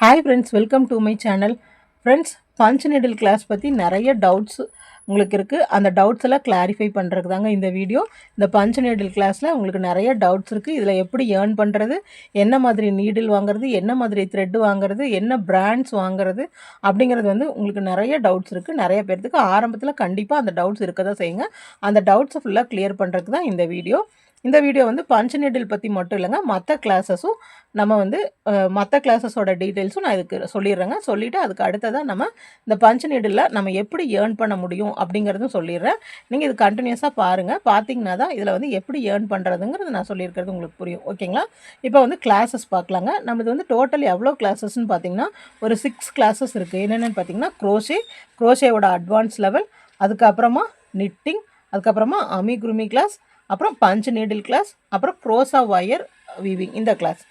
Hi friends welcome to my channel friends punch needle class பற்றி நிறைய doubts உங்களுக்கு இருக்குது அந்த டவுட்ஸ் எல்லாம் கிளாரிஃபை பண்ணுறதுக்கு தாங்க இந்த வீடியோ இந்த பஞ்ச் நீடில் கிளாஸில் உங்களுக்கு நிறைய டவுட்ஸ் இருக்குது இதில் எப்படி ஏர்ன் பண்ணுறது என்ன மாதிரி நீடில் வாங்குறது என்ன மாதிரி த்ரெட் வாங்குறது என்ன பிராண்ட்ஸ் வாங்குறது அப்படிங்கிறது வந்து உங்களுக்கு நிறைய டவுட்ஸ் இருக்குது நிறைய பேர்த்துக்கு ஆரம்பத்தில் கண்டிப்பாக அந்த டவுட்ஸ் இருக்க தான் செய்யுங்க. அந்த டவுட்ஸை ஃபுல்லாக கிளியர் பண்ணுறதுக்கு தான் இந்த வீடியோ இந்த வீடியோ வந்து பஞ்ச் நீடில் பற்றி மட்டும் இல்லைங்க. மற்ற கிளாஸஸும் நம்ம வந்து மற்ற கிளாஸஸோட டீட்டெயில்ஸும் நான் இதுக்கு சொல்லிடுறேங்க. சொல்லிவிட்டு அதுக்கு அடுத்ததாக நம்ம இந்த பஞ்ச் நீடில் நம்ம எப்படி ஏர்ன் பண்ண முடியும் அப்படிங்கிறதும் சொல்லிடுறேன். நீங்கள் இது கண்டினியூஸாக பாருங்கள் பார்த்தீங்கன்னா தான் இதில் வந்து எப்படி ஏர்ன் பண்ணுறதுங்கிறது நான் சொல்லியிருக்கிறது உங்களுக்கு புரியும். ஓகேங்களா இப்போ வந்து கிளாஸஸ் பார்க்கலாங்க நம்மது வந்து டோட்டல் எவ்வளோ கிளாஸஸ்ன்னு பார்த்தீங்கன்னா ஒரு சிக்ஸ் கிளாஸஸ் இருக்குது என்னென்னு பார்த்தீங்கன்னா க்ரோஷே க்ரோஷேவோட அட்வான்ஸ் லெவல் அதுக்கப்புறமா நிட்டிங் அதுக்கப்புறமா அமி குருமி கிளாஸ் அப்புறம் பஞ்ச் நீடில் கிளாஸ் அப்புறம் க்ரோசா ஒயர் வீவிங் இந்த கிளாஸ்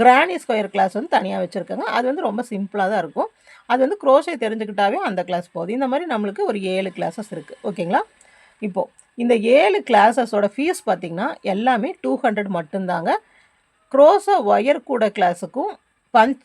கிரானி ஸ்கொயர் கிளாஸ் வந்து தனியாக வச்சுருக்காங்க. அது வந்து ரொம்ப சிம்பிளாக தான் இருக்கும். அது வந்து க்ரோஷை தெரிஞ்சுக்கிட்டாவே அந்த கிளாஸ் போகுது இந்த மாதிரி நம்மளுக்கு ஒரு ஏழு கிளாஸஸ் இருக்குது ஓகேங்களா இப்போது இந்த ஏழு கிளாஸஸோட ஃபீஸ் பார்த்திங்கன்னா எல்லாமே டூ ஹண்ட்ரட் மட்டும்தாங்க. க்ரோசா ஒயர் கூட கிளாஸுக்கும் பஞ்ச்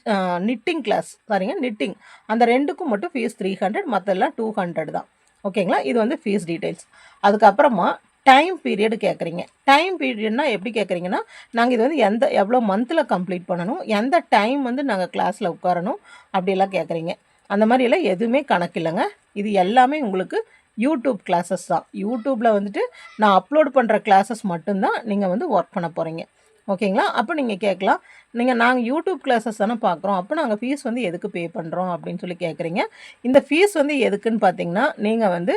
நிட்டிங் கிளாஸ் சரிங்க நிட்டிங் அந்த ரெண்டுக்கும் மட்டும் ஃபீஸ் த்ரீ ஹண்ட்ரட் மற்றெல்லாம் டூ ஹண்ட்ரட் தான். ஓகேங்களா இது வந்து ஃபீஸ் டீட்டெயில்ஸ் அதுக்கப்புறமா டைம் பீரியட் கேட்குறீங்க டைம் பீரியட்னா எப்படி கேட்குறீங்கன்னா நாங்கள் இது வந்து எந்த எவ்வளோ மந்தில் கம்ப்ளீட் பண்ணணும் எந்த டைம் வந்து நாங்கள் கிளாஸில் உட்காரணும் அப்படிலாம் கேட்குறீங்க அந்த மாதிரியெல்லாம் எதுவுமே கணக்கு இல்லைங்க. இது எல்லாமே உங்களுக்கு யூடியூப் கிளாஸஸ் தான். யூடியூப்பில் வந்துட்டு நான் அப்லோட் பண்ணுற கிளாஸஸ் மட்டும்தான் நீங்கள் வந்து ஒர்க் பண்ண போகிறீங்க ஓகேங்களா? அப்போ நீங்கள் கேட்கலாம். நீங்கள் நாங்கள் யூடியூப் கிளாஸஸ் தானே பார்க்குறோம் அப்போ நாங்கள் ஃபீஸ் வந்து எதுக்கு பே பண்ணுறோம் அப்படின்னு சொல்லி கேட்குறீங்க இந்த ஃபீஸ் வந்து எதுக்குன்னு பார்த்தீங்கன்னா நீங்கள் வந்து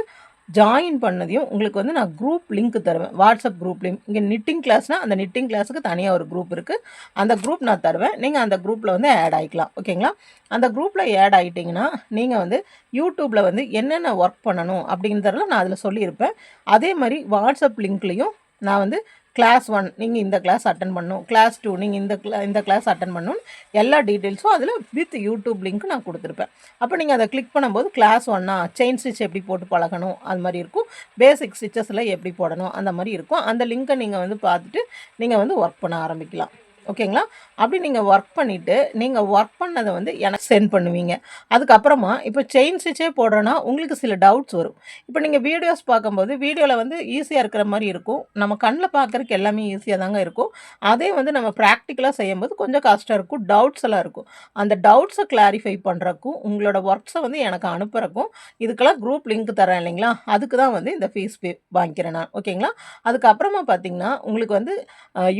ஜாயின் பண்ணதையும் உங்களுக்கு வந்து நான் குரூப் லிங்க் தருவேன். வாட்ஸ்அப் குரூப் லிங்க் இங்கே நிட்டிங் கிளாஸ்னால் அந்த நிட்டிங் கிளாஸுக்கு தனியாக ஒரு குரூப் இருக்குது அந்த குரூப் நான் தருவேன். நீங்கள் அந்த குரூப்பில் வந்து ஆட் ஆகிக்கலாம் ஓகேங்களா அந்த குரூப்பில் ஆட் ஆகிட்டிங்கன்னா நீங்கள் வந்து யூடியூப்பில் வந்து என்னென்ன ஒர்க் பண்ணணும் அப்படிங்கிறதெல்லாம் நான் அதில் சொல்லியிருப்பேன். அதே மாதிரி வாட்ஸ்அப் லிங்க்லேயும் நான் வந்து கிளாஸ் ஒன் நீங்கள் இந்த கிளாஸ் அட்டன் பண்ணணும். கிளாஸ் டூ நீங்கள் இந்த கிளா இந்த கிளாஸ் அட்டன் பண்ணணும் எல்லா டீட்டெயில்ஸும் அதில் வித் யூடியூப் லிங்க் நான் கொடுத்துருப்பேன். அப்போ நீங்கள் அதை கிளிக் பண்ணும்போது கிளாஸ் ஒன்னா செயின் ஸ்டிச் எப்படி போட்டு பழகணும் அது மாதிரி இருக்கும். பேசிக் ஸ்டிச்சஸில் எப்படி போடணும் அந்த மாதிரி இருக்கும். அந்த லிங்க்கை நீங்கள் வந்து பார்த்துட்டு நீங்கள் வந்து ஒர்க் பண்ண ஆரம்பிக்கலாம். ஓகேங்களா? அப்படி நீங்கள் ஒர்க் பண்ணிவிட்டு நீங்கள் ஒர்க் பண்ணதை வந்து எனக்கு சென்ட் பண்ணுவீங்க. அதுக்கப்புறமா இப்போ செயின் ஸ்டிச்சே போடுறோன்னா உங்களுக்கு சில டவுட்ஸ் வரும். இப்போ நீங்கள் வீடியோஸ் பார்க்கும்போது வீடியோவில் வந்து ஈஸியாக இருக்கிற மாதிரி இருக்கும். நம்ம கண்ணில் பார்க்குறதுக்கு எல்லாமே ஈஸியாக தாங்க இருக்கும். அதே வந்து நம்ம ப்ராக்டிக்கலாக செய்யும்போது கொஞ்சம் கஷ்டம் இருக்கும். டவுட்ஸ் எல்லாம் இருக்கும். அந்த டவுட்ஸை கிளாரிஃபை பண்ணுறக்கும் உங்களோட ஒர்க்ஸை வந்து எனக்கு அனுப்புறக்கும் இதுக்கெல்லாம் குரூப் லிங்க் தரேன் இல்லைங்களா? அதுக்கு தான் வந்து இந்த ஃபீஸ் பே வாங்கிக்கிறேன் நான். ஓகேங்களா? அதுக்கப்புறமா பார்த்தீங்கன்னா உங்களுக்கு வந்து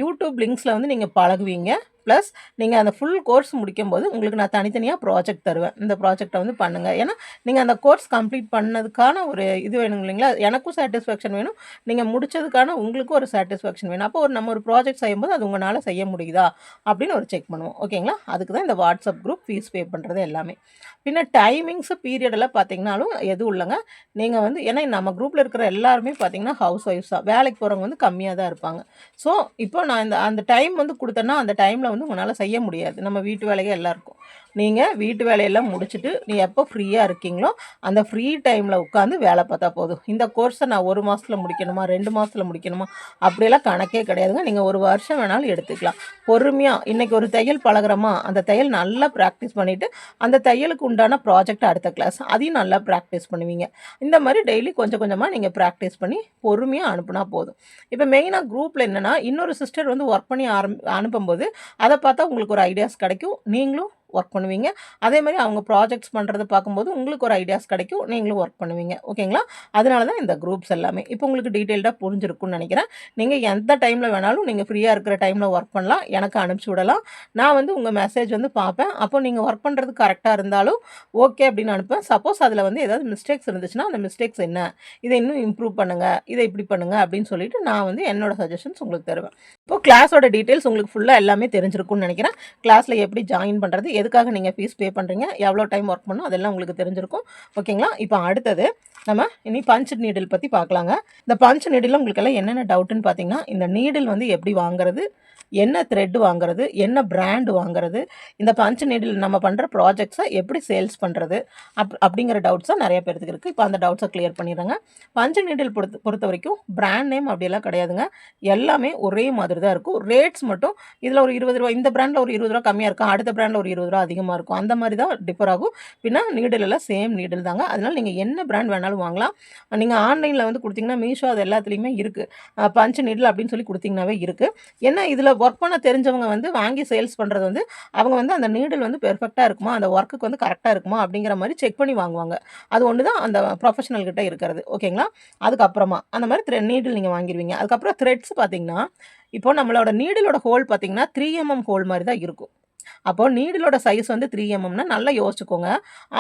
யூடியூப் லிங்க்ஸில் வந்து நீங்கள் பழகுவீங்க. ப்ளஸ் நீங்கள் அந்த ஃபுல் கோர்ஸ் முடிக்கும்போது உங்களுக்கு நான் தனித்தனியாக ப்ராஜெக்ட் தருவேன். இந்த ப்ராஜெக்டை வந்து பண்ணுங்கள் ஏன்னா நீங்கள் அந்த கோர்ஸ் கம்ப்ளீட் பண்ணதுக்கான ஒரு இது வேணும் இல்லைங்களா? எனக்கும் சாட்டிஸ்ஃபேக்ஷன் வேணும். நீங்கள் முடிச்சதுக்கான உங்களுக்கும் ஒரு சாட்டிஸ்ஃபேக்ஷன் வேணும். அப்போ ஒரு நம்ம ஒரு ப்ராஜெக்ட் செய்யும்போது அது உங்களால் செய்ய முடியுதா? அப்படின்னு ஒரு செக் பண்ணுவோம். ஓகேங்களா அதுக்கு தான் இந்த வாட்ஸ்அப் குரூப் ஃபீஸ் பே பண்ணுறது எல்லாமே. பின்ன டைமிங்ஸு பீரியடெல்லாம் பார்த்தீங்கனாலும் எதுவும் இல்லைங்க. நீங்கள் வந்து ஏன்னா நம்ம குரூப்பில் இருக்கிற எல்லாருமே பார்த்தீங்கன்னா ஹவுஸ் ஒய்ஃப்ஸ் தான் வேலைக்கு போகிறவங்க வந்து கம்மியாக தான் இருப்பாங்க. ஸோ இப்போ நான் இந்த அந்த டைம் வந்து கொடுத்தேன்னா அந்த டைமில் வந்து உங்களால் செய்ய முடியாது. நம்ம வீட்டு வேலையே எல்லாம் இருக்கும் நீங்கள் வீட்டு வேலையெல்லாம் முடிச்சுட்டு நீ எப்போ ஃப்ரீயாக இருக்கீங்களோ அந்த ஃப்ரீ டைமில் உட்காந்து வேலை பார்த்தா போதும். இந்த கோர்ஸை நான் ஒரு மாதத்தில் முடிக்கணுமா ரெண்டு மாதத்தில் முடிக்கணுமா? அப்படியெல்லாம் கணக்கே கிடையாதுங்க. நீங்கள் ஒரு வருஷம் வேணாலும் எடுத்துக்கலாம். பொறுமையாக இன்றைக்கி ஒரு தையல் பழகிறோமா? அந்த தையல் நல்லா ப்ராக்டிஸ் பண்ணிவிட்டு அந்த தையலுக்கு உண்டான ப்ராஜெக்ட் அடுத்த கிளாஸ் அதையும் நல்லா ப்ராக்டிஸ் பண்ணுவீங்க. இந்த மாதிரி டெய்லி கொஞ்சம் கொஞ்சமாக நீங்கள் ப்ராக்டிஸ் பண்ணி பொறுமையாக அனுப்புனா போதும். இப்போ மெயினாக குரூப்பில் என்னென்னா இன்னொரு சிஸ்டர் வந்து ஒர்க் பண்ணி ஆரம்பி அனுப்பும்போது அதை பார்த்தா உங்களுக்கு ஒரு ஐடியாஸ் கிடைக்கும். நீங்களும் ஒர்க் பண்ணுவீங்க. அதே மாதிரி அவங்க ப்ராஜெக்ட்ஸ் பண்ணுறதை பார்க்கும்போது உங்களுக்கு ஒரு ஐடியாஸ் கிடைக்கும். நீங்களும் ஒர்க் பண்ணுவீங்க. ஓகேங்களா அதனால தான் இந்த குரூப்ஸ் எல்லாமே. இப்போ உங்களுக்கு டீட்டெயில்டாக புரிஞ்சிருக்கும்னு நினைக்கிறேன். நீங்கள் எந்த டைமில் வேணாலும் நீங்கள் ஃப்ரீயாக இருக்கிற டைமில் ஒர்க் பண்ணலாம். எனக்கு அனுப்பிச்சி விடலாம். நான் வந்து உங்கள் மெசேஜ் வந்து பார்ப்பேன். அப்போ நீங்கள் ஒர்க் பண்ணுறது கரெக்டாக இருந்தாலும் ஓகே அப்படின்னு அனுப்பேன் சப்போஸ் அதில் வந்து ஏதாவது மிஸ்டேக்ஸ் இருந்துச்சுன்னா அந்த மிஸ்டேக்ஸ் என்ன? இதை இன்னும் இம்ப்ரூவ் பண்ணுங்கள் இதை இப்படி பண்ணுங்கள் அப்படின்னு சொல்லிட்டு நான் வந்து என்னோட சஜஷன்ஸ் உங்களுக்கு தருவேன். இப்போ கிளாஸோட டீட்டெயில்ஸ் உங்களுக்கு ஃபுல்லாக எல்லாமே தெரிஞ்சிருக்கும்னு நினைக்கிறேன். கிளாஸில் எப்படி ஜாயின் பண்ணுறது எதுக்காக நீங்கள் ஃபீஸ் பே பண்ணுறீங்க எவ்வளோ டைம் ஒர்க் பண்ணணும் அதெல்லாம் உங்களுக்கு தெரிஞ்சிருக்கும். ஓகேங்களா இப்போ அடுத்தது நம்ம இனி பஞ்ச் நீடில் பற்றி பார்க்கலாங்க. இந்த பஞ்ச் நீடில் உங்களுக்கு எல்லாம் என்னென்ன டவுட்டுன்னு பார்த்தீங்கன்னா இந்த நீடில் வந்து எப்படி வாங்குறது என்ன த்ரெட் வாங்குறது என்ன பிராண்ட் வாங்குறது இந்த பஞ்சு நீடில் நம்ம பண்ணுற ப்ராஜெக்ட்ஸை எப்படி சேல்ஸ் பண்ணுறது அப் அப்படிங்கிற டவுட்ஸாக நிறைய பேர்த்துக்கு இருக்குது இப்போ அந்த டவுட்ஸை கிளியர் பண்ணிடுறாங்க. பஞ்சு நீடில் பொறுத்த பொறுத்த வரைக்கும் பிராண்ட் நேம் அப்படியெல்லாம் கிடையாதுங்க. எல்லாமே ஒரே மாதிரி தான் இருக்கும். ரேட்ஸ் மட்டும் இதில் ஒரு இருபது ரூபா இந்த பிராண்டில் ஒரு இருபது ரூபா கம்மியாக இருக்கும். அடுத்த பிராண்டில் ஒரு இருபது ரூபா அதிகமாக இருக்கும். அந்த மாதிரி தான் டிஃபர் ஆகும். பின்னா நீடில் எல்லாம் சேம் நீடில் தாங்க. அதனால் நீங்கள் என்ன பிராண்ட் வேணாலும் வாங்கலாம். நீங்கள் ஆன்லைனில் வந்து கொடுத்தீங்கன்னா மீஷோ அது எல்லாத்துலேயுமே இருக்குது பஞ்சு நீடில் அப்படின்னு சொல்லி கொடுத்தீங்கன்னாவே இருக்குது ஏன்னா இதில் ஒர்க் பண்ண தெரிஞ்சவங்க வந்து வாங்கி சேல்ஸ் பண்ணுறது வந்து அவங்க வந்து அந்த நீடில் வந்து பெர்ஃபெக்டாக இருக்குமா? அந்த ஒர்க்குக்கு வந்து கரெக்டாக இருக்குமா? அப்படிங்கிற மாதிரி செக் பண்ணி வாங்குவாங்க. அது ஒன்று தான் அந்த ப்ரொஃபஷனல் கிட்ட இருக்கிறது. ஓகேங்களா அதுக்கப்புறமா அந்த மாதிரி த்ரெட் நீடில் நீங்கள் வாங்கிடுவீங்க அதுக்கப்புறம் த்ரெட்ஸ் பார்த்தீங்கன்னா இப்போ நம்மளோட நீடிலோட ஹோல் பார்த்தீங்கன்னா த்ரீ எம்எம் ஹோல் மாதிரி தான் இருக்கும். அப்போ நீடிலோட சைஸ் வந்து த்ரீ எம்எம்னா நல்லா யோசிச்சுக்கோங்க.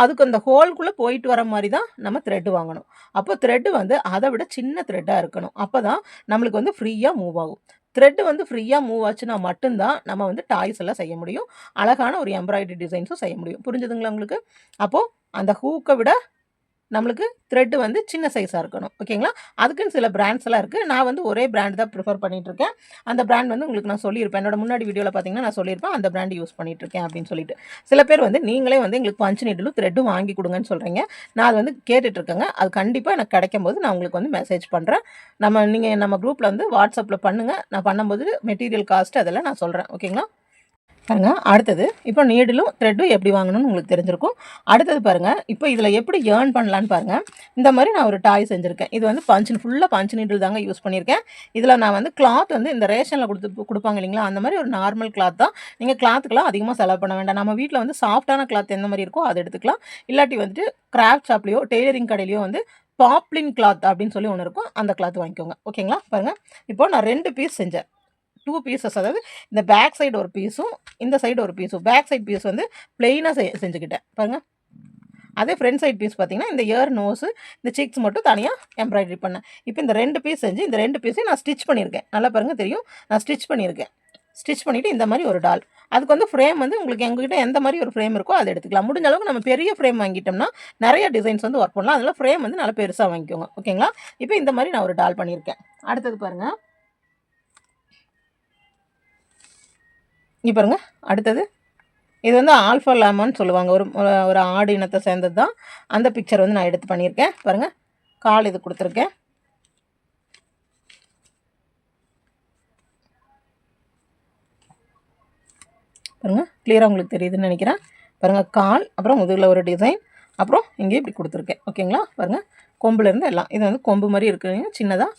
அதுக்கு அந்த ஹோல்குள்ளே போயிட்டு வர மாதிரி தான் நம்ம த்ரெட்டு வாங்கணும். அப்போ த்ரெட்டு வந்து அதை விட சின்ன த்ரெட்டாக இருக்கணும். அப்போ தான் நம்மளுக்கு வந்து ஃப்ரீயாக மூவ் ஆகும். த்ரெட்டு வந்து ஃப்ரீயாக மூவ் ஆச்சுன்னா மட்டும்தான் நம்ம வந்து டாய்ஸ் எல்லாம் செய்ய முடியும். அழகான ஒரு எம்ப்ராய்டரி டிசைன்ஸும் செய்ய முடியும். புரிஞ்சுதுங்களா உங்களுக்கு? அப்போது அந்த ஹூக்கை விட நம்மளுக்கு த்ரெட்டு வந்து சின்ன சைஸாக இருக்கணும். ஓகேங்களா அதுக்குன்னு சில பிராண்ட்ஸ் எல்லாம் இருக்குது நான் வந்து ஒரே பிராண்ட் தான் ப்ரிஃபர் பண்ணிகிட்ருக்கேன் அந்த பிராண்ட் வந்து உங்களுக்கு நான் சொல்லியிருப்பேன். என்னோட முன்னாடி வீடியோவில் பார்த்தீங்கன்னா நான் சொல்லியிருப்பேன். அந்த பிராண்ட் யூஸ் பண்ணிகிட்ருக்கேன் அப்படின்னு சொல்லிட்டு. சில பேர் வந்து நீங்களே வந்து எங்களுக்கு பஞ்சு நீட்டிலும் த்ரெட்டும் வாங்கி கொடுங்கன்னு சொல்கிறீங்க நான் அது வந்து கேட்டுட்ருக்கேங்க அது கண்டிப்பாக எனக்கு கிடைக்கும் போது நான் உங்களுக்கு வந்து மெசேஜ் பண்ணுறேன் நம்ம நீங்கள் நம்ம குரூப்பில் வந்து வாட்ஸ்அப்பில் பண்ணுங்கள் நான் பண்ணும்போது மெட்டீரியல் காஸ்ட் அதெல்லாம் நான் சொல்கிறேன் ஓகேங்களா பாருங்க அடுத்தது இப்போ நீடிலும் த்ரெட்டும் எப்படி வாங்கணும்னு உங்களுக்கு தெரிஞ்சிருக்கும். அடுத்தது பாருங்கள் இப்போ இதில் எப்படி ஏர்ன் பண்ணலான்னு பாருங்கள் இந்த மாதிரி நான் ஒரு டாய் செஞ்சுருக்கேன். இது வந்து பஞ்சு ஃபுல்லாக பஞ்சு நீடில் தாங்க யூஸ் பண்ணியிருக்கேன். இதில் நான் வந்து கிளாத் வந்து இந்த ரேஷனில் கொடுத்து கொடுப்பாங்க இல்லைங்களா அந்த மாதிரி ஒரு நார்மல் கிளாத் தான். நீங்கள் கிளாத்துக்கெலாம் அதிகமாக செலவு பண்ண வேண்டாம். நம்ம வீட்டில் வந்து சாஃப்டான கிளாத் எந்த மாதிரி இருக்கோ அதை எடுத்துக்கலாம். இல்லாட்டி வந்துட்டு கிராஃப்ட் ஷாப்லேயோ டெய்லரிங் கடையிலையோ வந்து பாப்ளின் கிளாத் அப்படின்னு சொல்லி ஒன்று இருக்கும். அந்த கிளாத் வாங்கிக்கோங்க. ஓகேங்களா பாருங்கள் இப்போ நான் ரெண்டு பீஸ் செஞ்சேன். டூ பீசஸ் அதாவது இந்த பேக் சைடு ஒரு பீஸும் இந்த சைடு ஒரு பீஸும் பேக் சைடு பீஸ் வந்து பிளெயினாக செ செஞ்சுக்கிட்டேன். பாருங்கள் அதே ஃப்ரண்ட் சைட் பீஸ் பார்த்திங்கன்னா இந்த இயர் நோஸு இந்த சிக்ஸ் மட்டும் தனியாக எம்ப்ராய்டரி பண்ணேன். இப்போ இந்த ரெண்டு பீஸ் செஞ்சு இந்த ரெண்டு பீஸையும் நான் ஸ்டிச் பண்ணியிருக்கேன். நல்லா பாருங்கள் தெரியும்? நான் ஸ்டிச் பண்ணியிருக்கேன். ஸ்டிச் பண்ணிவிட்டு இந்த மாதிரி ஒரு டால் அதுக்கு வந்து ஃப்ரேம் வந்து உங்களுக்கு எங்ககிட்ட எந்த மாதிரி ஒரு ஃப்ரேம் இருக்கோ அதை எடுத்துக்கலாம். முடிஞ்ச அளவுக்கு நம்ம பெரிய ஃப்ரேம் வாங்கிட்டோம்னா நிறைய டிசைன்ஸ் வந்து ஒர்க் பண்ணலாம். அதில் ஃப்ரேம் வந்து நல்லா பெருசாக வாங்கிக்கோங்க. ஓகேங்களா இப்போ இந்த மாதிரி நான் ஒரு டால் பண்ணியிருக்கேன். அடுத்தது பாருங்கள் இங்கே பாருங்க அடுத்தது. இது வந்து ஆல்ஃபா லேமான்னு சொல்லுவாங்க. ஒரு ஒரு- ஒரு ஆடு இனத்தை சேர்ந்தது தான் அந்த பிக்சர் வந்து நான் எடுத்து பண்ணியிருக்கேன். பாருங்கள் கால் இது கொடுத்துருக்கேன். பாருங்கள் கிளியராக உங்களுக்கு தெரியுதுன்னு நினைக்கிறேன். பாருங்கள் கால் அப்புறம் முதுகில் ஒரு டிசைன் அப்புறம் இங்கே இப்படி கொடுத்துருக்கேன். ஓகேங்களா பாருங்கள் கொம்புலேருந்து எல்லாம் இது வந்து கொம்பு மாதிரி இருக்குங்க சின்னதாக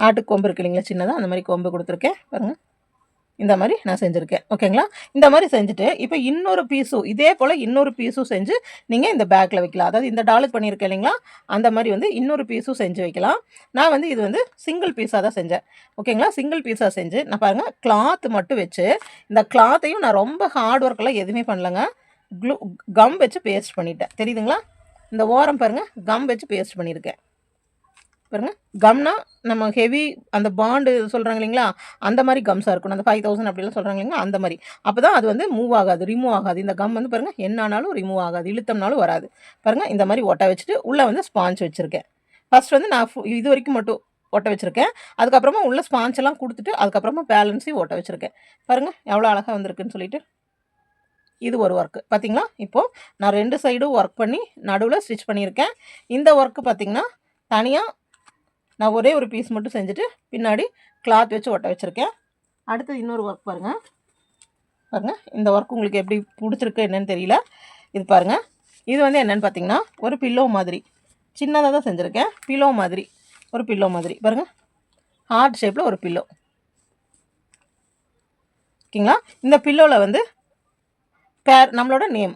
ஆட்டு கொம்பு இருக்கு இல்லைங்களா சின்னதாக அந்த மாதிரி கொம்பு கொடுத்துருக்கேன். பாருங்கள் இந்த மாதிரி நான் செஞ்சுருக்கேன். ஓகேங்களா? இந்த மாதிரி செஞ்சுட்டு இப்போ இன்னொரு பீஸும் இதே போல் இன்னொரு பீஸும் செஞ்சு நீங்கள் இந்த பேக்கில் வைக்கலாம். அதாவது இந்த டாலுக்கு பண்ணியிருக்கேன் இல்லைங்களா? அந்த மாதிரி வந்து இன்னொரு பீஸும் செஞ்சு வைக்கலாம். நான் வந்து இது வந்து சிங்கிள் பீஸாக தான் செஞ்சேன். ஓகேங்களா? சிங்கிள் பீஸாக செஞ்சு நான் பாருங்கள் கிளாத் மட்டும் வச்சு இந்த கிளாத்தையும் நான் ரொம்ப ஹார்ட் ஒர்க்கெல்லாம் எதுவுமே பண்ணலங்க. க்ளூ கம் வச்சு பேஸ்ட் பண்ணிட்டேன். தெரியுதுங்களா? இந்த ஓரம் பாருங்கள் கம் வச்சு பேஸ்ட் பண்ணியிருக்கேன். பாருங்க. கம்னா நம்ம ஹெவி அந்த பாண்டு சொல்கிறாங்க இல்லைங்களா? அந்த மாதிரி கம்ஸாக இருக்கணும். அந்த ஃபைவ் தௌசண்ட் அப்படிலாம் சொல்கிறாங்க இல்லைங்களா? அந்த மாதிரி. அப்போ தான் அது வந்து மூவ் ஆகாது ரிமூவ் ஆகாது. இந்த கம் வந்து பாருங்கள் என்னானாலும் ரிமூவ் ஆகாது இழுத்தம்னாலும் வராது. பாருங்கள் இந்த மாதிரி ஒட்ட வச்சுட்டு உள்ளே வந்து ஸ்பாஞ்ச் வச்சுருக்கேன். ஃபர்ஸ்ட் வந்து நான் ஃபு- இது வரைக்கும் மட்டும் ஒட்ட வச்சுருக்கேன். அதுக்கப்புறமா உள்ள ஸ்பாஞ்ச் எல்லாம் கொடுத்துட்டு அதுக்கப்புறமா பேலன்ஸையும் ஒட்ட வச்சுருக்கேன். பாருங்கள் எவ்வளோ அழகாக வந்திருக்குன்னு சொல்லிட்டு. இது ஒரு ஒர்க்கு பார்த்தீங்களா இப்போது நான் ரெண்டு சைடும் ஒர்க் பண்ணி நடுவில் ஸ்டிச் பண்ணியிருக்கேன். இந்த ஒர்க்கு பார்த்தீங்கன்னா தனியாக நான் ஒரே ஒரு பீஸ் மட்டும் செஞ்சுட்டு பின்னாடி கிளாத் வச்சு ஒட்ட வச்சுருக்கேன். அடுத்து இன்னொரு ஒர்க் பாருங்கள் பாருங்கள் இந்த ஒர்க் உங்களுக்கு எப்படி பிடிச்சிருக்கு என்னன்னு தெரியல. இது பாருங்கள் இது வந்து என்னென்னு பார்த்தீங்கன்னா ஒரு பில்லோ மாதிரி. சின்னதாக தான் செஞ்சுருக்கேன். பில்லோ மாதிரி. ஒரு பில்லோ மாதிரி. பாருங்கள் ஹார்ட் ஷேப்பில் ஒரு பில்லோ ஓகேங்களா? இந்த பில்லோவில் வந்து பேர் நம்மளோட நேம்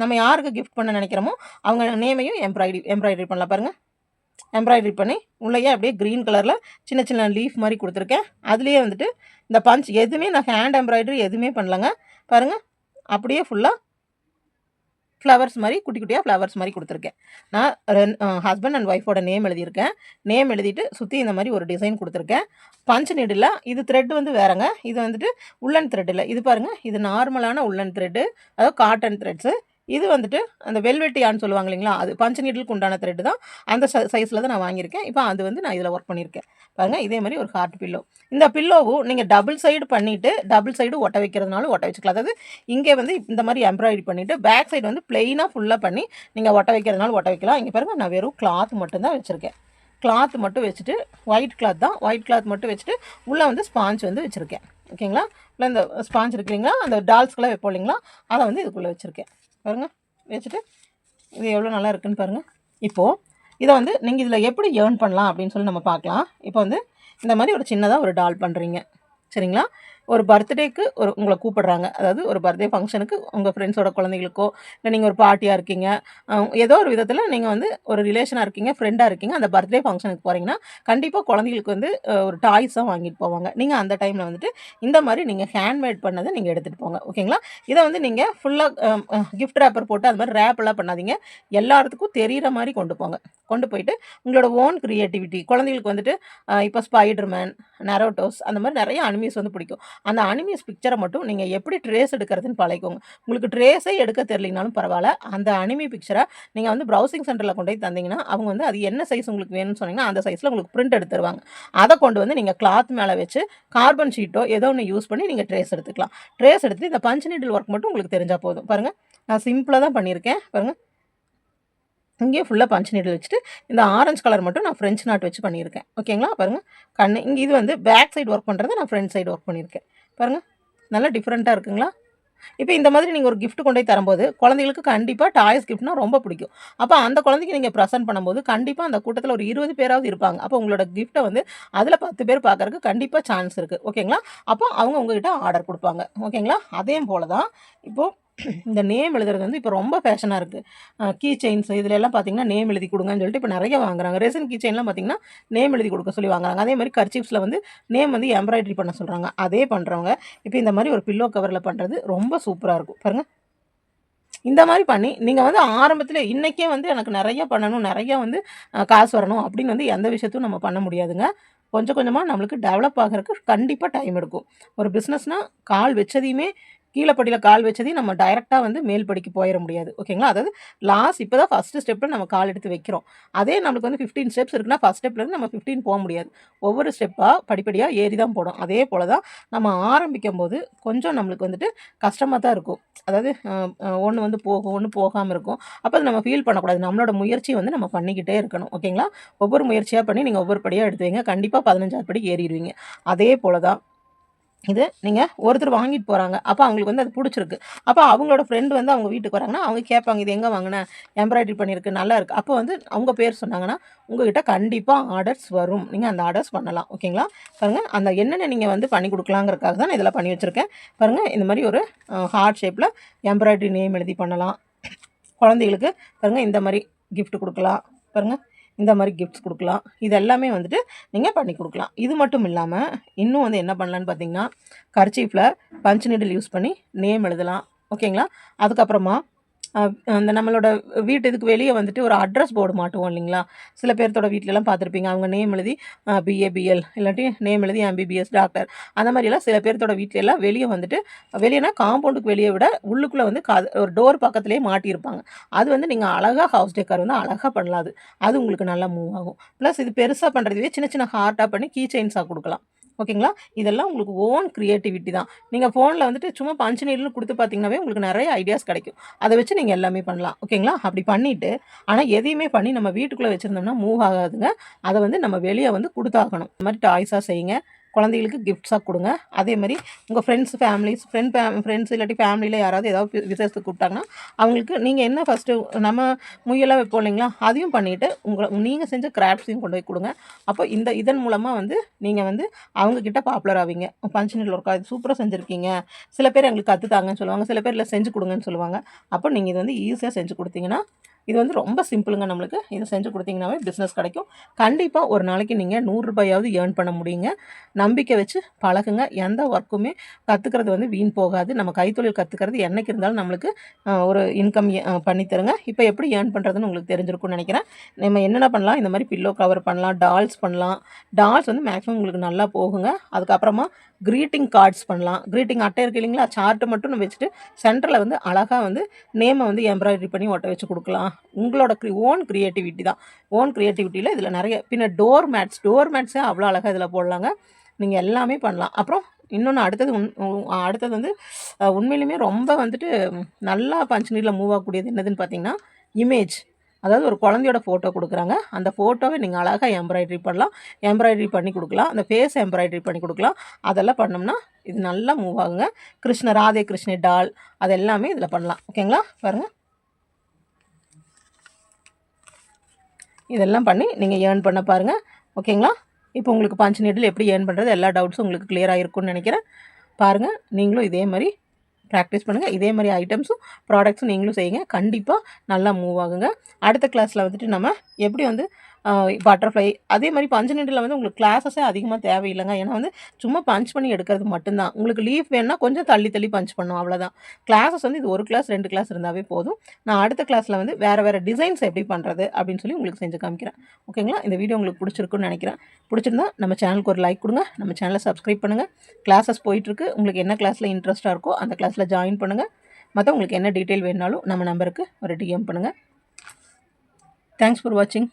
நம்ம யாருக்கு கிஃப்ட் பண்ண நினைக்கிறோமோ அவங்க நேமையும் எம்ப்ராய்டி எம்ப்ராய்டரி பண்ணலாம். பாருங்கள் எம்ப்ராய்டரி பண்ணி உள்ளேயே அப்படியே க்ரீன் கலரில் சின்ன சின்ன லீஃப் மாதிரி கொடுத்துருக்கேன். அதுலேயே வந்துட்டு இந்த பஞ்ச் எதுவுமே நான் ஹேண்ட் எம்ப்ராய்டரி எதுவுமே பண்ணலங்க. பாருங்கள் அப்படியே ஃபுல்லாக ஃப்ளவர்ஸ் மாதிரி குட்டி குட்டியாக ஃப்ளவர்ஸ் மாதிரி கொடுத்துருக்கேன். நான் ரென் ஹஸ்பண்ட் அண்ட் ஒய்ஃபோட நேம் எழுதியிருக்கேன். நேம் எழுதிட்டு சுற்றி இந்த மாதிரி ஒரு டிசைன் கொடுத்துருக்கேன். பஞ்ச் நீடில் இது த்ரெட் வந்து வேறங்க. இது வந்துட்டு உள்ளன் த்ரெட் இல்லை. இது பாருங்கள் இது நார்மலான உள்ளன் த்ரெட்டு அதாவது காட்டன் த்ரெட்ஸு இது வந்துட்டு அந்த வெல்வெட்டியான்னு சொல்லுவாங்க இல்லைங்களா? அது பஞ்ச நீடலுக்கு உண்டான த்ரெட்டு தான். அந்த சைஸில் தான் நான் வாங்கியிருக்கேன். இப்போ அது வந்து நான் இதில் ஒர்க் பண்ணியிருக்கேன். பாருங்கள் இதே மாதிரி ஒரு ஹார்ட் பில்லோ இந்த பில்லோவும் நீங்கள் டபுள் சைடு பண்ணிவிட்டு டபுள் சைடு ஒட்ட வைக்கிறதுனாலும் ஒட்ட வச்சுக்கலாம். அதாவது இங்கே வந்து இந்த மாதிரி எம்ப்ராய்டரி பண்ணிவிட்டு பேக் சைடு வந்து பிளெயினாக ஃபுல்லாக பண்ணி நீங்கள் ஒட்ட வைக்கிறதுனாலும் ஒட்ட வைக்கலாம். இங்கே பாருங்கள் நான் வெறும் கிளாத் மட்டும்தான் வச்சுருக்கேன். கிளாத் மட்டும் வச்சுட்டு ஒயிட் கிளாத் தான். ஒயிட் கிளாத் மட்டும் வச்சுட்டு உள்ளே வந்து ஸ்பாஞ்ச் வந்து வச்சுருக்கேன். ஓகேங்களா? இல்லை இந்த ஸ்பாஞ்ச் இருக்கு அந்த டால்ஸ்க்கெல்லாம் வைப்போம் இல்லைங்களா? அதை வந்து இதுக்குள்ளே வச்சுருக்கேன். பாருங்கள் வச்சுட்டு இது எவ்வளோ நல்லா இருக்குன்னு பாருங்கள் இப்போது இதை வந்து நீங்கள் இதில் எப்படி ஏர்ன் பண்ணலாம் அப்படின்னு சொல்லி நம்ம பார்க்கலாம். இப்போ வந்து இந்த மாதிரி ஒரு சின்னதாக ஒரு டால் பண்ணுறீங்க சரிங்களா? ஒரு பர்த்டேக்கு ஒரு உங்களை கூப்பிடுறாங்க. அதாவது ஒரு பர்த்டே ஃபங்க்ஷனுக்கு உங்கள் ஃப்ரெண்ட்ஸோட குழந்தைகளுக்கோ இல்லை நீங்கள் ஒரு பார்ட்டியாக இருக்கீங்க. ஏதோ ஒரு விதத்தில் நீங்கள் வந்து ஒரு ரிலேஷனாக இருக்கீங்க ஃப்ரெண்டாக இருக்கீங்க. அந்த பர்த்டே ஃபங்க்ஷனுக்கு போகிறீங்கன்னா கண்டிப்பாக குழந்தைகளுக்கு வந்து ஒரு டாய்ஸ் தான் வாங்கிட்டு போவாங்க. நீங்கள் அந்த டைமில் வந்துட்டு இந்த மாதிரி நீங்கள் ஹேண்ட்மேட் பண்ணதை நீங்கள் எடுத்துகிட்டு போங்க. ஓகேங்களா இதை வந்து நீங்கள் ஃபுல்லாக கிஃப்ட் ரேப்பர் போட்டு அது மாதிரி ரேப்பெல்லாம் பண்ணாதீங்க. எல்லாத்துக்கும் தெரிகிற மாதிரி கொண்டு போங்க. கொண்டு போயிட்டு உங்களோட ஓன் க்ரியேட்டிவிட்டி குழந்தைகளுக்கு வந்துட்டு இப்போ ஸ்பைடர்மேன் நெரோட்டோஸ் அந்த மாதிரி நிறைய அனிமீஸ் வந்து பிடிக்கும். அந்த அனிமீஸ் பிக்சரை மட்டும் நீங்கள் எப்படி ட்ரேஸ் எடுக்கிறதுன்னு பழகிக்கோங்க. உங்களுக்கு ட்ரேஸே எடுக்க தெரியலனாலும் பரவாயில்ல. அந்த அனிமி பிக்சரை நீங்கள் வந்து ப்ரௌசிங் சென்டரில் கொண்டு போய் தந்தீங்கன்னா அவங்க வந்து அது என்ன சைஸ் உங்களுக்கு வேணும்னு சொன்னீங்கன்னா அந்த சைஸில் உங்களுக்கு பிரிண்ட் எடுத்துருவாங்க அதை கொண்டு வந்து நீங்கள் கிளாத் மேலே வச்சு கார்பன் ஷீட்டோ ஏதோ ஒன்று யூஸ் பண்ணி நீங்கள் ட்ரேஸ் எடுத்துக்கலாம். ட்ரேஸ் எடுத்து இந்த பஞ்ச் நீடில் ஒர்க் மட்டும் உங்களுக்கு தெரிஞ்சால் போதும். பாருங்கள் நான் சிம்பிளாக தான் பண்ணியிருக்கேன். பாருங்கள் இங்கேயும் ஃபுல்லாக பஞ்சு நீடில் வச்சுட்டு இந்த ஆரஞ்சு கலர் மட்டும் நான் ஃப்ரெஞ்ச் நாட் வச்சு பண்ணியிருக்கேன். ஓகேங்களா பாருங்கள் கண்ணு இங்கே இது வந்து பேக் சைடு ஒர்க் பண்ணுறது நான் ஃப்ரண்ட் சைடு ஒர்க் பண்ணியிருக்கேன். பாருங்கள் நல்லா டிஃப்ரெண்ட்டாக இருக்குங்களா? இப்போ இந்த மாதிரி நீங்கள் ஒரு கிஃப்ட் கொண்டு போய் தரும்போது குழந்தைகளுக்கு கண்டிப்பாக டாய்ஸ் கிஃப்ட்னா ரொம்ப பிடிக்கும். அப்போ அந்த குழந்தைக்கு நீங்கள் ப்ரெசென்ட் பண்ணும்போது கண்டிப்பாக அந்த கூட்டத்தில் ஒரு இருபது பேராவது இருப்பாங்க. அப்போ உங்களோட கிஃப்ட்டை வந்து அதில் பத்து பேர் பார்க்கறதுக்கு கண்டிப்பாக சான்ஸ் இருக்குது ஓகேங்களா அப்போ அவங்க உங்ககிட்ட ஆர்டர் கொடுப்பாங்க. ஓகேங்களா அதே போல் தான் இப்போது இந்த நேம் எழுதுறது வந்து இப்போ ரொம்ப ஃபேஷனாக இருக்குது கீ செயின்ஸ் இதில் எல்லாம் பார்த்தீங்கன்னா நேம் எழுதி கொடுங்கன்னு சொல்லிட்டு இப்போ நிறைய வாங்குறாங்க. ரேசன் கீ செயின்லாம் பார்த்தீங்கன்னா நேம் எழுதி கொடுக்க சொல்லி வாங்குறாங்க. அதே மாதிரி கர்ச்சீஃப்ஸில் வந்து நேம் வந்து எம்ப்ராய்டரி பண்ண சொல்கிறாங்க அதே பண்ணுறவங்க இப்போ இந்த மாதிரி ஒரு பில்லோ கவரில் பண்ணுறது ரொம்ப சூப்பராக இருக்கும். பாருங்கள் இந்த மாதிரி பண்ணி நீங்கள் வந்து ஆரம்பத்தில் இன்றைக்கே வந்து எனக்கு நிறைய பண்ணணும் நிறைய வந்து காசு வரணும் அப்படின்னு வந்து எந்த விஷயத்தையும் நம்ம பண்ண முடியாதுங்க. கொஞ்சம் கொஞ்சமாக நம்மளுக்கு டெவலப் ஆகிறதுக்கு கண்டிப்பாக டைம் எடுக்கும். ஒரு பிஸ்னஸ்னால் கால் வச்சதையுமே கீழே படியில் கால் வச்சதையும் நம்ம டைரெக்டாக வந்து மேல் படிக்கு போயிட முடியாது. ஓகேங்களா அதாவது லாஸ்ட் இப்போ தான் ஃபஸ்ட்டு ஸ்டெப்பில் நம்ம கால் எடுத்து வைக்கிறோம். அதே நம்மளுக்கு வந்து ஃபிஃப்டீன் ஸ்டெப்ஸ் இருக்குன்னா ஃபஸ்ட் ஸ்டெப்லேருந்து நம்ம ஃபிஃப்டீன் போக முடியாது. ஒவ்வொரு ஸ்டெப்பாக படிப்படியாக ஏறி தான் போடும் அதே போல் தான் நம்ம ஆரம்பிக்கும் போது கொஞ்சம் நம்மளுக்கு வந்துட்டு கஷ்டமாக தான் இருக்கும். அதாவது ஒன்று வந்து போகும் ஒன்று போகாமல் இருக்கும். அப்போ அது நம்ம ஃபீல் பண்ணக்கூடாது. நம்மளோட முயற்சி வந்து நம்ம பண்ணிக்கிட்டே இருக்கணும். ஓகேங்களா ஒவ்வொரு முயற்சியாக பண்ணி நீங்கள் ஒவ்வொரு படியாக எடுத்து வைங்க. கண்டிப்பாக பதினஞ்சாவது படி ஏறிடுவீங்க. அதே போல் தான் இது நீங்கள் ஒருத்தர் வாங்கிட்டு போகிறாங்க அப்போ அவங்களுக்கு வந்து அது பிடிச்சிருக்கு. அப்போ அவங்களோட ஃப்ரெண்டு வந்து அவங்க வீட்டுக்கு வராங்கன்னா அவங்க கேட்பாங்க இது எங்கே வாங்கினேன் எம்ப்ராய்டரி பண்ணியிருக்கு. நல்லா இருக்குது அப்போ வந்து அவங்க பேர் சொன்னாங்கன்னா உங்ககிட்ட கண்டிப்பாக ஆர்டர்ஸ் வரும். நீங்கள் அந்த ஆர்டர்ஸ் பண்ணலாம். ஓகேங்களா பாருங்கள் அந்த என்னென்ன நீங்கள் வந்து பண்ணி கொடுக்கலாங்கிறதுக்காக தான் நான் இதெல்லாம் பண்ணி வச்சுருக்கேன். பாருங்கள் இந்த மாதிரி ஒரு ஹார்ட் ஷேப்பில் எம்ப்ராய்டரி நேம் எழுதி பண்ணலாம். குழந்தைகளுக்கு பாருங்கள் இந்த மாதிரி கிஃப்ட் கொடுக்கலாம். பாருங்கள் இந்த மாதிரி கிஃப்ட்ஸ் கொடுக்கலாம். இது எல்லாமே வந்துட்டு நீங்கள் பண்ணி கொடுக்கலாம். இது மட்டும் இல்லாமல் இன்னும் வந்து என்ன பண்ணலான்னு பார்த்தீங்கன்னா கர்ச்சீஃபில் பஞ்ச் நீடில் யூஸ் பண்ணி நேம் எழுதலாம். ஓகேங்களா அதுக்கப்புறமா அந்த நம்மளோட வீட்டு இதுக்கு வெளியே வந்துட்டு ஒரு அட்ரஸ் போர்டு மாட்டுவோம் இல்லைங்களா? சில பேர்த்தோட வீட்டிலலாம் பார்த்துருப்பீங்க. அவங்க நேம் எழுதி பிஏபிஎல் இல்லாட்டி நேம் எழுதி எம்பிபிஎஸ் டாக்டர் அந்த மாதிரிலாம் சில பேர்த்தோட வீட்ல எல்லாம் வெளியே வந்துட்டு வெளியேனா காம்பவுண்டுக்கு வெளியே விட உள்ளுக்குள்ளே வந்து கா ஒரு டோர் பக்கத்துலேயே மாட்டியிருப்பாங்க. அது வந்து நீங்கள் அழகாக ஹவுஸ் டெக்கர் வந்து அழகாக பண்ணலாம் அது. அது உங்களுக்கு நல்லா மூவ் ஆகும். ப்ளஸ் இது பெருசாக பண்ணுறதுவே சின்ன சின்ன ஹார்ட்டாக பண்ணி கீ செயின்ஸாக கொடுக்கலாம். ஓகேங்களா? இதெல்லாம் உங்களுக்கு ஓன் க்ரியேட்டிவிட்டி தான். நீங்கள் ஃபோனில் வந்துட்டு சும்மா பஞ்சு நீர்னு கொடுத்து பார்த்தீங்கன்னாவே உங்களுக்கு நிறைய ஐடியாஸ் கிடைக்கும். அதை வச்சு நீங்கள் எல்லாமே பண்ணலாம். ஓகேங்களா? அப்படி பண்ணிவிட்டு ஆனால் எதையுமே பண்ணி நம்ம வீட்டுக்குள்ளே வச்சுருந்தோம்னா மூவ் ஆகாதுங்க. அதை வந்து நம்ம வெளியே வந்து கொடுத்தாகணும். இந்த மாதிரி டாய்ஸாக செய்யுங்க. குழந்தைகளுக்கு கிஃப்ட்ஸாக கொடுங்க. அதே மாதிரி உங்கள் ஃப்ரெண்ட்ஸ் ஃபேமிலிஸ் ஃப்ரெண்ட் ஃப்ரெண்ட்ஸ் இல்லாட்டி ஃபேமிலியில் யாராவது ஏதாவது விசேஷத்துக்கு கூப்பிட்டாங்கன்னா அவங்களுக்கு நீங்கள் என்ன ஃபஸ்ட்டு நம்ம முயலாக வைப்போம் இல்லைங்களா? அதையும் பண்ணிவிட்டு உங்களை நீங்கள் செஞ்ச கிராஃப்ட்ஸையும் கொண்டு போய் கொடுங்க. அப்போ இந்த இதன் மூலமாக வந்து நீங்கள் வந்து அவங்கக்கிட்ட பாப்புலர் ஆவீங்க. பஞ்சனில் ஒர்க்கா இது சூப்பராக செஞ்சுருக்கீங்க. சில பேர் எங்களுக்கு கற்றுத்தாங்கன்னு சொல்லுவாங்க. சில பேர் இல்லை செஞ்சு கொடுங்கன்னு சொல்லுவாங்க. அப்போ நீங்கள் இது வந்து ஈஸியாக செஞ்சு கொடுத்தீங்கன்னா இது வந்து ரொம்ப சிம்பிளுங்க நம்மளுக்கு. இதை செஞ்சு கொடுத்தீங்கன்னாவே பிஸ்னஸ் கிடைக்கும். கண்டிப்பாக ஒரு நாளைக்கு நீங்கள் நூறுரூபாயாவது ஏர்ன் பண்ண முடியுங்க. நம்பிக்கை வச்சு பழகுங்க. எந்த ஒர்க்குமே கற்றுக்கிறது வந்து வீண் போகாது. நம்ம கைத்தொழில் கற்றுக்கிறது என்னைக்கு இருந்தாலும் நம்மளுக்கு ஒரு இன்கம் பண்ணித்தருங்க இப்போ எப்படி ஏர்ன் பண்ணுறதுன்னு உங்களுக்கு தெரிஞ்சிருக்கும்னு நினைக்கிறேன். நம்ம என்னென்ன பண்ணலாம்? இந்த மாதிரி பில்லோ கவர் பண்ணலாம் டால்ஸ் பண்ணலாம். டால்ஸ் வந்து மேக்ஸிமம் உங்களுக்கு நல்லா போகுங்க. அதுக்கப்புறமா க்ரீட்டிங் கார்ட்ஸ் பண்ணலாம். க்ரீட்டிங் அட்டை இருக்கு இல்லைங்களா? சார்ட்டு மட்டும் நம்ம வச்சுட்டு சென்டரில் வந்து அழகாக வந்து நேமை வந்து எம்ப்ராய்டரி பண்ணி ஒட்ட வச்சு கொடுக்கலாம். உங்களோட க்ரி ஓன் க்ரியேட்டிவிட்டி தான். ஓன் க்ரியேட்டிவிட்டியில் இதில் நிறைய பின்ன டோர் மேட்ஸ் டோர் மேட்ஸே அவ்வளோ அழகாக இதில் போடலாங்க. நீங்கள் எல்லாமே பண்ணலாம். அப்புறம் இன்னொன்று அடுத்தது உன் அடுத்தது வந்து உண்மையிலுமே ரொம்ப வந்துட்டு நல்லா பஞ்ச் நீரில் மூவ் ஆகக்கூடியது என்னதுன்னு பார்த்தீங்கன்னா இமேஜ் அதாவது ஒரு குழந்தையோட ஃபோட்டோ கொடுக்குறாங்க. அந்த ஃபோட்டோவை நீங்கள் அழகாக எம்ப்ராய்டரி பண்ணலாம். எம்ப்ராய்டரி பண்ணி கொடுக்கலாம். அந்த ஃபேஸ் எம்ப்ராய்டரி பண்ணி கொடுக்கலாம். அதெல்லாம் பண்ணோம்னா இது நல்லா மூவ் ஆகுங்க. கிருஷ்ண ராதே கிருஷ்ண டால் அது எல்லாமே இதில் பண்ணலாம். ஓகேங்களா பாருங்கள் இதெல்லாம் பண்ணி நீங்கள் ஏர்ன் பண்ண பாருங்கள் ஓகேங்களா இப்போ உங்களுக்கு பஞ்ச் நீடில் எப்படி ஏர்ன் பண்ணுறது எல்லா டவுட்ஸும் உங்களுக்கு கிளியராக இருக்கும்னு நினைக்கிறேன். பாருங்கள் நீங்களும் இதே மாதிரி ப்ராக்டிஸ் பண்ணுங்கள் இதே மாதிரி ஐட்டம்ஸும் ப்ராடக்ட்ஸும் நீங்களும் செய்யுங்க. கண்டிப்பாக நல்லா மூவ் ஆகுங்க. அடுத்த கிளாஸில் வந்துட்டு நம்ம எப்படி வந்து பட்டர்ஃப்ளை அதே மாதிரி பஞ்ச் நீடில் வந்து உங்களுக்கு கிளாஸஸே அதிகமாக தேவையில்லைங்க. ஏன்னா வந்து சும்மா பஞ்ச் பண்ணி எடுக்கிறது மட்டும்தான். உங்களுக்கு லீஃப் வேணால் கொஞ்சம் தள்ளி தள்ளி பஞ்ச் பண்ணும் அவ்வளோதான் கிளாஸஸ் வந்து இது ஒரு கிளாஸ் ரெண்டு கிளாஸ் இருந்தாவே போதும். நான் அடுத்த கிளாஸில் வந்து வேறு வேறு டிசைன்ஸ் எப்படி பண்ணுறது அப்படின்னு சொல்லி உங்களுக்கு செஞ்சு காமிக்கிறேன். ஓகேங்களா இந்த வீடியோ உங்களுக்கு பிடிச்சிருக்குன்னு நினைக்கிறேன். பிடிச்சிருந்தா நம்ம சேனலுக்கு ஒரு லைக் கொடுங்க. நம்ம சேனலை சப்ஸ்கிரைப் பண்ணுங்கள் கிளாஸஸ் போயிட்டுருக்கு. உங்களுக்கு என்ன கிளாஸில் இன்ட்ரெஸ்ட்டாக இருக்கோ அந்த கிளாஸில் ஜாயின் பண்ணுங்கள் மற்ற உங்களுக்கு என்ன டீட்டெயில் வேணுனாலும் நம்ம நம்பருக்கு ஒரு டிஎம் பண்ணுங்கள் தேங்க்ஸ் ஃபார் வாட்சிங்